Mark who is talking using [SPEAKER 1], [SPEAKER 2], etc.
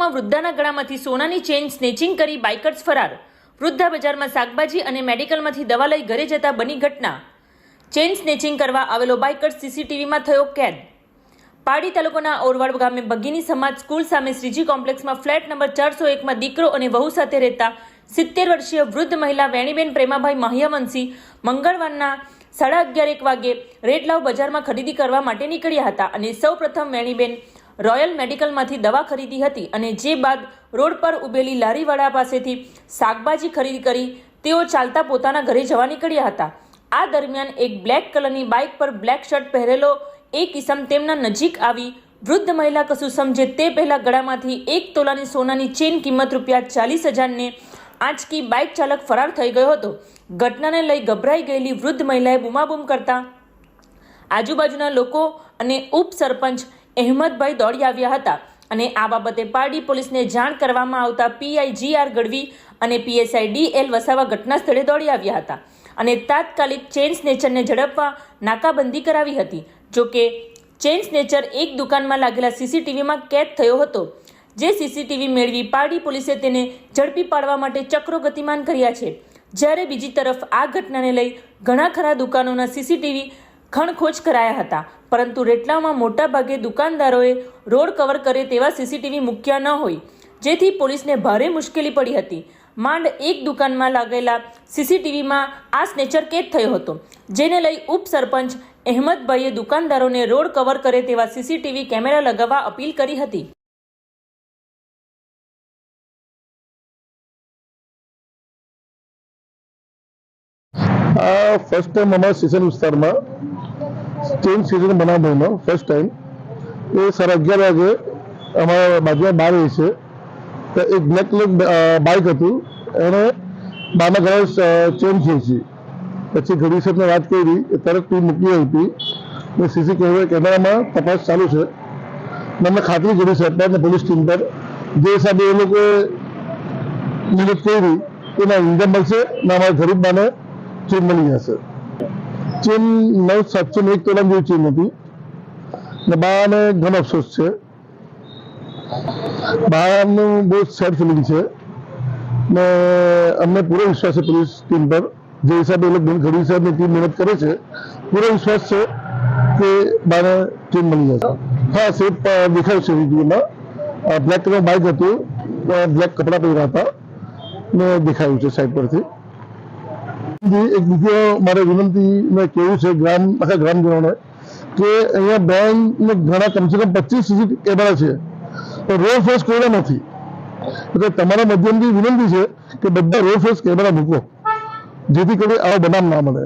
[SPEAKER 1] રેટલાઓમાં વૃદ્ધાના ગળામાંથી સોનાની chain snatching કરી bikers ફરાર. વૃદ્ધા બજારમાં શાકભાજી અને મેડિકલમાંથી દવા લઈ ઘરે જતા બની ઘટના. ચેઇન સ્નેચિંગ કરવા આવેલો બાઇકર્સ સીસીટીવીમાં થયો કેદ. પાડી તાલુકાના ઓરવાડ ગામે બગીની સમાજ સ્કૂલ સામે શ્રીજી કોમ્પ્લેક્સમાં ફ્લેટ નંબર ચારસો એકમાં દીકરો અને વહુ સાથે રહેતા સિત્તેર વર્ષીય વૃદ્ધ મહિલા વેણીબેન પ્રેમાભાઈ મહિયાવંશી મંગળવારના સાડા અગિયાર એક વાગે રેડલાવ બજારમાં ખરીદી કરવા માટે નીકળ્યા હતા અને સૌ પ્રથમ વેણીબેન રોયલ મેડિકલમાંથી દવા ખરીદી હતી અને જે બાદ રોડ પર ઉભેલી લારીવાળા પાસેથી શાકભાજી ખરીદી કરી તેઓ ચાલતા પોતાના ઘરે જવા નીકળ્યા હતા. આ દરમિયાન એક બ્લેક કલરની બાઇક પર બ્લેક શર્ટ પહેરેલો એક ઇસમ તેમના નજીક આવી વૃદ્ધ મહિલા કશું સમજે તે પહેલાં ગળામાંથી એક તોલાની સોનાની ચેન કિંમત રૂપિયા ચાલીસ હજારને આંચકી બાઇક ચાલક ફરાર થઈ ગયો હતો. ઘટનાને લઈ ગભરાઈ ગયેલી વૃદ્ધ મહિલાએ બૂમાબૂમ કરતા આજુબાજુના લોકો અને ઉપસરપંચ અહેમદભાઈ દોડી આવ્યા હતા અને આ બાબતે પારડી પોલીસને જાણ કરવામાં આવતા પીઆઈ જી આર ગઢવી અને પીએસઆઈ ડી એલ વસાવા ઘટના સ્થળે દોડી આવ્યા હતા અને તાત્કાલિક ચેન સ્નેચરને ઝડપવા નાકાબંધી કરાવી હતી. જોકે ચેન સ્નેચર એક દુકાનમાં લાગેલા સીસીટીવીમાં કેદ થયો હતો. જે સીસીટીવી મેળવી પારડી પોલીસે તેને ઝડપી પાડવા માટે ચક્રો ગતિમાન કર્યા છે. જ્યારે બીજી તરફ આ ઘટનાને લઈ ઘણા ખરા દુકાનોના સીસીટીવી ખણખોજ કરાયા હતા. પરંતુ રેટલામાં મોટાભાગે દુકાનદારોએ રોડ કવર કરે તેવા સીસીટીવી મૂક્યા ન હોય. જેથી પોલીસને ભારે મુશ્કેલી પડી હતી. માંડ એક દુકાનમાં લાગેલા સીસીટીવીમાં આ સ્નેચર કેદ થયો હતો. જેને લઈ ઉપસરપંચ અહેમદભાઈએ દુકાનદારોને રોડ કવર કરે તેવા સીસીટીવી કેમેરા લગાવવા અપીલ કરી હતી.
[SPEAKER 2] ફર્સ્ટ ટાઈમ અમારા સ્ટેશન વિસ્તારમાં ચેન સિઝન બનાવવાનો ફર્સ્ટ ટાઈમ એ સર અગિયાર વાગે અમારા બાજુમાં બાર રહે છે. તો એક બ્લેક બાઇક હતું. એણે બારના ઘરે ચેન ખેંચી. પછી ઘડી સાહેબને વાત કરી, એ તરત ટીમ મૂકી હતી ને સીસી કેમેરામાં તપાસ ચાલુ છે. મને ખાતરી કરી સાહેબ પર પોલીસ ટીમ પર. જે હિસાબે એ લોકોએ મદદ કરી એના ઇન્કમ મળશે ને અમારા ગરીબમાંને ચેન મળી જશે. ચેન નવ સાતસો એક તોલા જેવી ચીન હતી ને બાને ઘણો અફસોસ છે બાનું બહુ સેડ ફિલિંગ છે ને અમને પૂરો વિશ્વાસ છે પોલીસ ટીમ પર જે હિસાબે એ લોકો ઘડી સાહેબની ટીમ મહેનત કરે છે પૂરો વિશ્વાસ છે કે બાને ટીમ મળી જશે હા સેફ દેખાય છે વિડીયોમાં બ્લેક કલર બાઇક હતું બ્લેક કપડાં પહેર્યા હતા ને દેખાયું છે સાઈડ પરથી એક બીજો મારે વિનંતી ને કેવું છે ગ્રામ આખા ગ્રામજનોને કે અહીંયા બેંક ને ઘણા કમસે કમ પચીસ સીસી કેમેરા છે. તો રોડ ફેસ કોઈના નથી. એટલે તમારા માધ્યમથી વિનંતી છે કે બધા રોડ ફેસ કેમેરા મૂકો. જેથી કરી આવો બનાવ ના મળે.